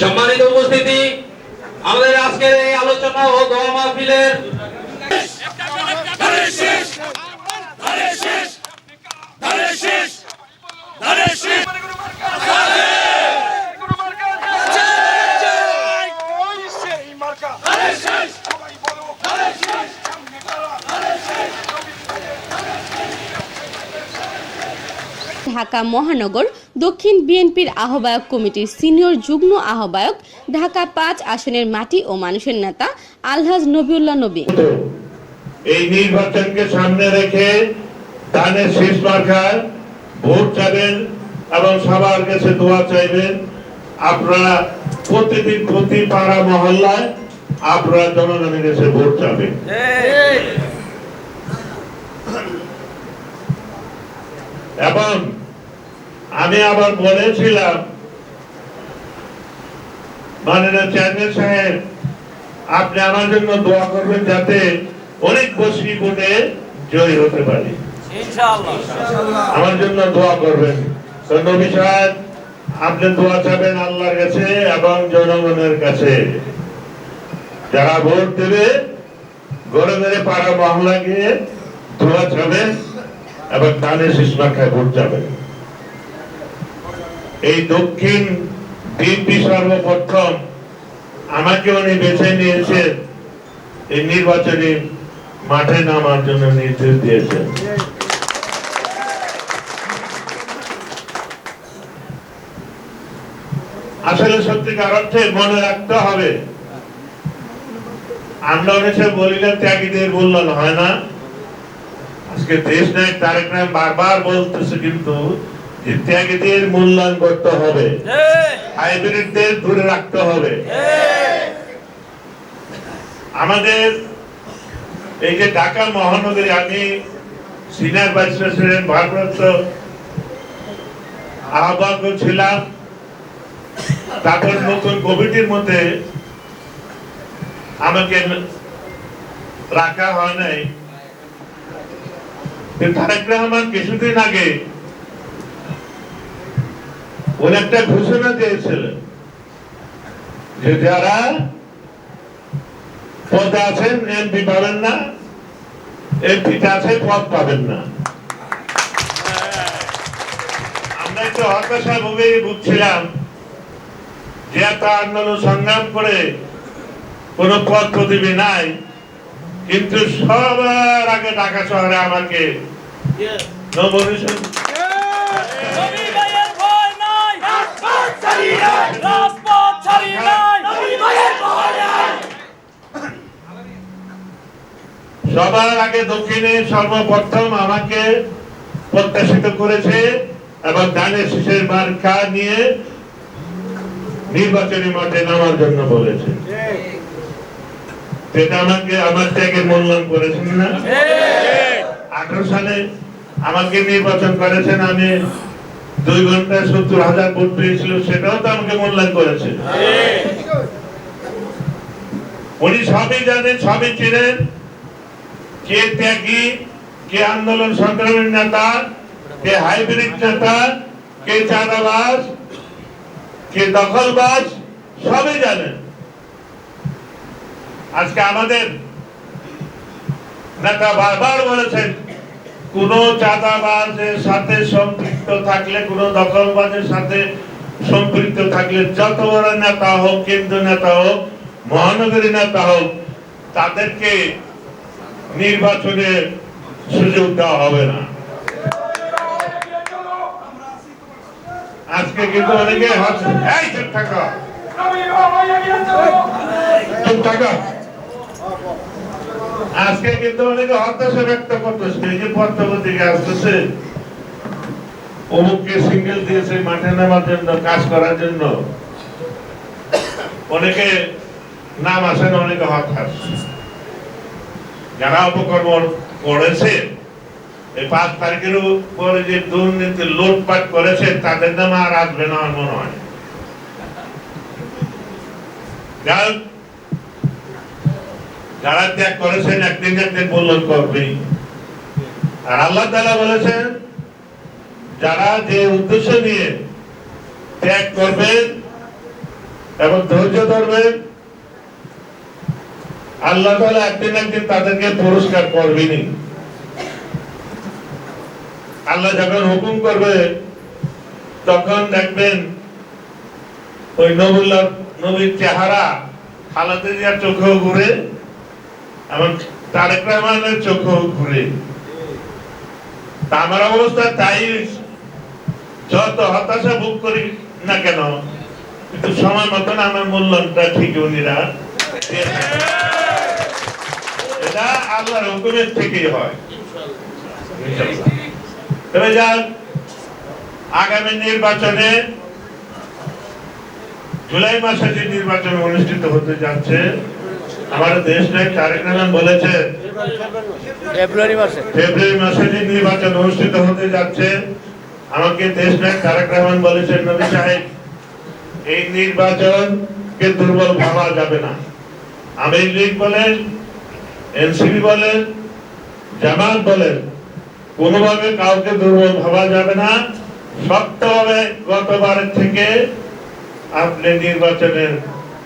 সম্মানিত উপস্থিতি আমাদের আজকের এই আলোচনা ও দোয়া মাহফিলের ঢাকা মহানগর দক্ষিণ বিএনপির আহ্বায়ক কমিটির সিনিয়র যুগ্ম আহ্বায়ক ঢাকা পাঁচ আসনের মাটি ও মানুষের নেতা আলহাজ নবিউল্লাহ নবী। এই নির্বাচনকে সামনে রেখে ধানের শেষ মার্কায় ভোট চাবেন এবং সবার কাছে দোয়া চাইবেন আপনারা প্রতিদিন প্রতি পাড়া মহল্লায় আপনারা জনগণের কাছে ভোট চাবেন। এবং আমি আবার বলেছিলাম মাননীয় চেয়ারম্যান সাহেব আপনি আমার জন্য দোয়া করবেন যাতে অনেক বসি ভোটে জয়ী হতে পারি। আমার জন্য দোয়া করবেন। নবী সাহেব আপনি দোয়া চাবেন আল্লাহর কাছে এবং জনগণের কাছে। যারা ভোট দেবে ঘরে ঘরে পাড়া মহল্লা গিয়ে দোয়া চাবেন এবং ধানের শিশুমাখায় ভোট যাবেন এই দক্ষিণ বিএনপি সর্বপ্রথম আমাকে উনি বেছে নিয়েছেন। এই নির্বাচনী মাঠে নামার জন্য নির্দেশ দিয়েছেন। আসলে সত্যিকার অর্থে মনে রাখতে হবে, আমরা অনেকে বলিলে ত্যাগীদের মূল্যায়ন হয় না। আজকে দেশ নায়ক তারেক রহমান বারবার বলতেছে, কিন্তু ত্যাগীদের মূল্যায়ন করতে হবে। হাইব্রিডদের দূরে রাখতে হবে। আমাদের এই যে ঢাকা মহানগরী আমি সিনিয়র ভাইস প্রেসিডেন্ট ভারপ্রাপ্ত আহ্বায়ক ছিলাম। তারপর নতুন কমিটির মধ্যে আমাকে রাখা হয় নাই। তারেক রহমান কিছুদিন আগে উনি একটা ঘোষণা দিয়েছিলেন যে যারা পদে আছেন এমপি পাবেন না এমপিতে আছে পদ পাবেন না। আমরা একটু হতাশা ভোগে ভুগছিলাম যে এত আন্দোলন সংগ্রাম করে কোন পদ প্রতিভি নাই কিন্তু সবার আগে ঢাকা শহরে আমাকে নবী ভাইয়ের ভয় নাই রাজপথ ছাড়ি নাই রাজপথ ছাড়ি নাই নবী ভাইয়ের ভয় নাই সবার আগে দক্ষিণে সর্বপ্রথম আমাকে প্রত্যাশিত করেছে এবং ধানের শীষের মার্কা নিয়ে নির্বাচনী মাঠে নামার জন্য বলেছে। এটা আমাকে আমার ত্যাগে মূল্যায়ন করেছেন না? আঠারো সালে আমাকে নির্বাচন করেছেন আমি দুই ঘন্টায় সত্তর হাজার ভোট পেয়েছিল, সেটাও তো আমাকে মূল্যায়ন করেছে। উনি সবই জানেন সবই চিনেন। কে ত্যাগী, কে আন্দোলন সংগ্রামের নেতা, কে হাইব্রিড নেতা, কে চাঁদাবাজ, কে দখলবাজ, সবই জানেন। আজকে আমাদের নেতা বারবার বলেছেন কোন চাঁদাবাজের সাথে সম্পৃক্ত থাকলে, কোন দখলবাজের সাথে সম্পৃক্ত থাকলে যত বড় নেতা হোক কেন্দ্র নেতা হোক, মহানগরী নেতা হোক, তাদেরকে নির্বাচনে সুযোগ দেওয়া হবে না। আজকে কিন্তু অনেকে হাসছে এই, চুপ থাকো। থাকো। আজকে কিন্তু অনেকে হতাশা ব্যক্ত করতেছে, এই যে পত্রপত্রিকা আসতেছে। অমুককে সিঙ্গেল দিয়েছে মাঠে নামার জন্য, কাজ করার জন্য। অনেকে নাম আসেন অনেকে হতাশ। যারা অপকর্ম করেছে, এই পাঁচ তারিখের পরে যে দুর্নীতি লুটপাট করেছে, তাদের নাম আর আসবে না, আমার মনে হয়। যারা ত্যাগ করেছেন, একদিন একদিন মূল্যায়ন করবেই আর আল্লাহ তালা বলেছেন, যারা যে উদ্দেশ্য নিয়ে ত্যাগ করবেন এবং ধৈর্য ধরবেন, আল্লাহ তাআলা একদিন একদিন তাদেরকে পুরস্কার করবেনি আল্লাহ যখন হুকুম করবে, তখন দেখবেন ওই নবুল্লাহ নবীর চেহারা জিয়ার চোখেও ঘুরে। এবং তারেক রহমানের ঘুরে। আমার অবস্থা তাই যত হতাশা করি না কেন, কিন্তু সময় মতন আমার ঠিক উনিরা এটা আল্লাহর হুকুমের থেকেই হয়। তবে যান আগামী নির্বাচনে জুলাই মাসে যে নির্বাচন অনুষ্ঠিত হতে যাচ্ছে আমাদের দেশ নায়ক তারেক রহমান বলেছেন ফেব্রুয়ারি মাসে। ফেব্রুয়ারি মাসে যে নির্বাচন অনুষ্ঠিত হতে যাচ্ছে আমাকে দেশ নায়ক তারেক রহমান বলেছেন নবী সাহেব এই নির্বাচনকে দুর্বল ভাবা যাবে না। আওয়ামী লীগ বলেন এনসিপি বলেন জামাত বলেন কোনোভাবে কাউকে দুর্বল ভাবা যাবে না। শক্তভাবে গতবারের থেকে আপনি নির্বাচনের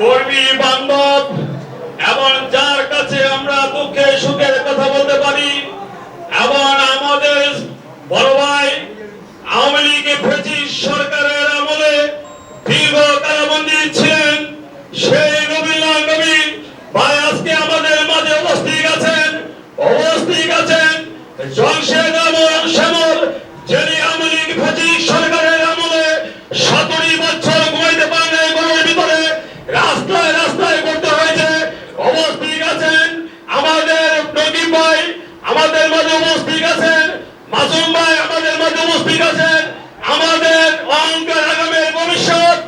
কর্মী বান্ধব, এবং যার কাছে আমরা দুঃখে সুখের কথা বলতে পারি, এবং আমাদের বড় ভাই আওয়ামী লীগের ব্রিটিশ সরকারের আমলে দীর্ঘ কারাবন্দী ছিলেন, সেই নবীল্লাহ নবী ভাই আজকে আমাদের মাঝে উপস্থিত আছেন উপস্থিত আছেন জংশেদ এবং শ্যামল যিনি আওয়ামী লীগ ব্রিটিশ সরকারের আমলে সতেরো বছর ঘুমাইতে পারেন নাই গরমের ভিতরে রাস্তায় রাস্তায় করতে হয়েছে অবস্থিত আছেন আমাদের নদীম ভাই আমাদের মাঝে উপস্থিত আছেন মাসুম ভাই আমাদের মাঝে উপস্থিত আছেন আমাদের অহংকার আগামের ভবিষ্যৎ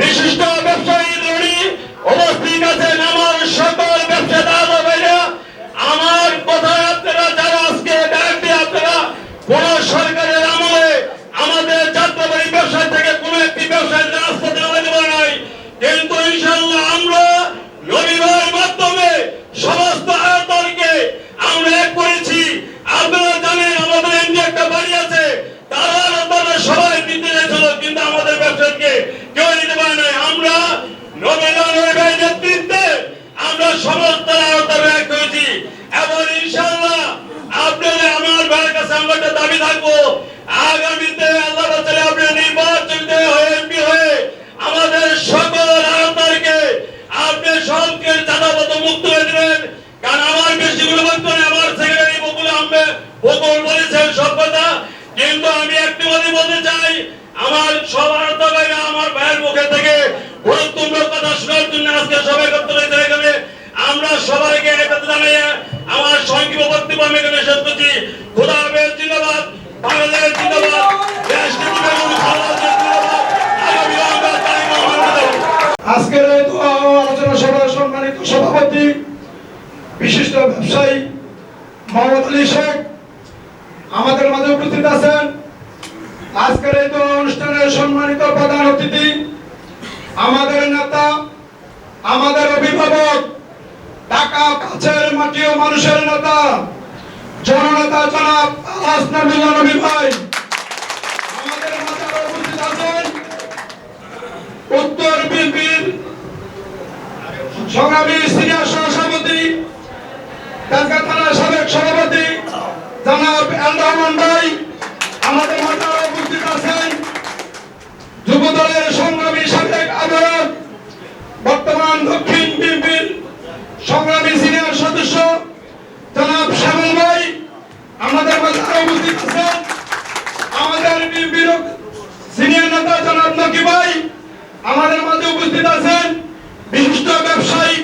বিশিষ্ট ব্যবসায়ী ধনী উপস্থিত আছেন আমার সকল ব্যবসাদার ভাইরা আমার কথায় আপনারা যারা আজকে ডাকতে আপনারা কোন সরকারের আমলে আমাদের যাত্রাবাড়ি ব্যবসায় থেকে কোন একটি ব্যবসায় রাজপথে নামাতে পারে নাই কিন্তু ইনশাল্লাহ আমরা রবিবার মাধ্যমে সমস্ত আয়তনকে আমরা এক করেছি আপনারা জানেন আমাদের এমনি একটা বাড়ি আছে তারা তারা সবাই দিতে চাইছিল কিন্তু আমাদের ব্যবসায়ীকে কেউ দিতে পারে নাই আমরা নবীনের ভাই নেতৃত্বে আমরা সমস্ত আয়তন এক করেছি এবং ইনশাল্লাহ আপনাদের আমার ভাইয়ের কাছে আমরা একটা দাবি থাকব আগামীতে আল্লাহ তাআলা আপনি নির্বাচিত হয়ে এমপি হয়ে আমাদের সকল আয়তারকে আপনি সবকে চাঁদাবত মুক্ত হয়ে দিবেন কারণ আমার বেশি গুলো বলতো না আমার সেক্রেটারি বকুল আহমেদ বকুল বলেছেন সব কথা কিন্তু আমি একটি কথা বলতে চাই আমার সব আয়তা ভাইরা আমার থেকে গুরুত্বপূর্ণ কথা শোনার জন্য আজকে সবাই করতে হয়েছে এখানে। আমরা সবাইকে একত্র জানিয়ে আমার সংক্ষিপ্ত বক্তব্য আমি এখানে শেষ করছি। খোদা হাফেজ, জিন্দাবাদ। বাংলাদেশ জিন্দাবাদ। দেশ আজকের আলোচনা সভার সম্মানিত সভাপতি, বিশিষ্ট ব্যবসায়ী মোহাম্মদ আলী শেখ, আমাদের মাঝে উপস্থিত আছেন। আজকের এই অনুষ্ঠানের সম্মানিত প্রধান অতিথি আমাদের নেতা, আমাদের অভিভাবক, ঢাকা পাঁচের মাটি ও মানুষের নেতা, জননেতা জনাব আলাস নবীল্লাহ নবী ভাই। আমাদের আরও উপস্থিত আছেন উত্তর বিএনপির সংগ্রামী সিনিয়র সহসভাপতি তেজগাঁ থানার সাবেক সভাপতি জনাব এল ভাই। আমাদের আরও উপস্থিত আছেন যুব দলের সংগ্রামী বর্তমান দক্ষিণ বিএনপির সংগ্রামী সিনিয়র সদস্য জনাব শ্যামল ভাই, আমাদের মাঝে উপস্থিত আছেন আমাদের বিএনপির সিনিয়র নেতা জনাব নকি ভাই, আমাদের মাঝে উপস্থিত আছেন বিশিষ্ট ব্যবসায়ী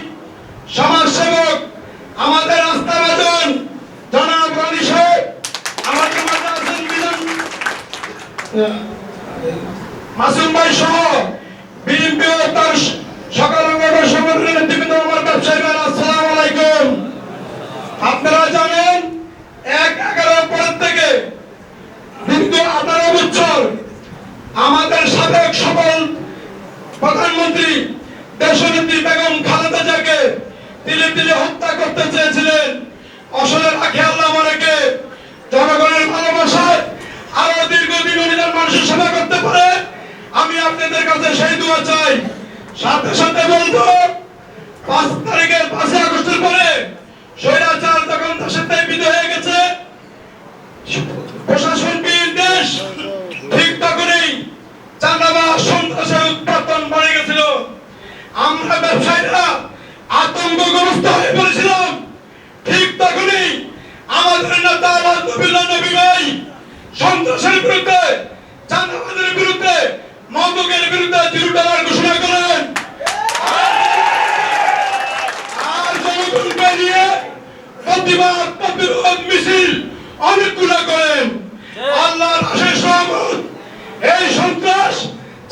দেশনেত্রী বেগম খালেদা জিয়াকে তিলে তিলে হত্যা করতে চেয়েছিলেন। অসলের আখে আল্লাহ মারাকে জনগণের ভালোবাসায় আরও দীর্ঘদিন নিজের মানুষের সেবা করতে পারে। আমি আপনাদের কাছে সেই দোয়া চাই। সাথে সাথে বলতো পাঁচ তারিখের পাঁচই আগস্টের পরে স্বৈরাচার তখন দেশের থেকে বিদায় হয়ে গেছে প্রশাসন দেশ ঠিক তখনই চাঁদাবাস সন্ত্রাসের আমরা ব্যবসায়ীরা আতঙ্কগ্রস্ত হয়ে পড়েছিলাম। ঠিক তখনই আমাদের নেতা নবীল্লা নবী ভাই সন্ত্রাসের বিরুদ্ধে চাঁদাবাজের বিরুদ্ধে মদকের বিরুদ্ধে জিরো ডলার ঘোষণা করেন। আর জনগণকে নিয়ে প্রতিবাদ প্রতিরোধ মিছিল অনেকগুলো করেন। আল্লাহর আশেষ এই সন্ত্রাস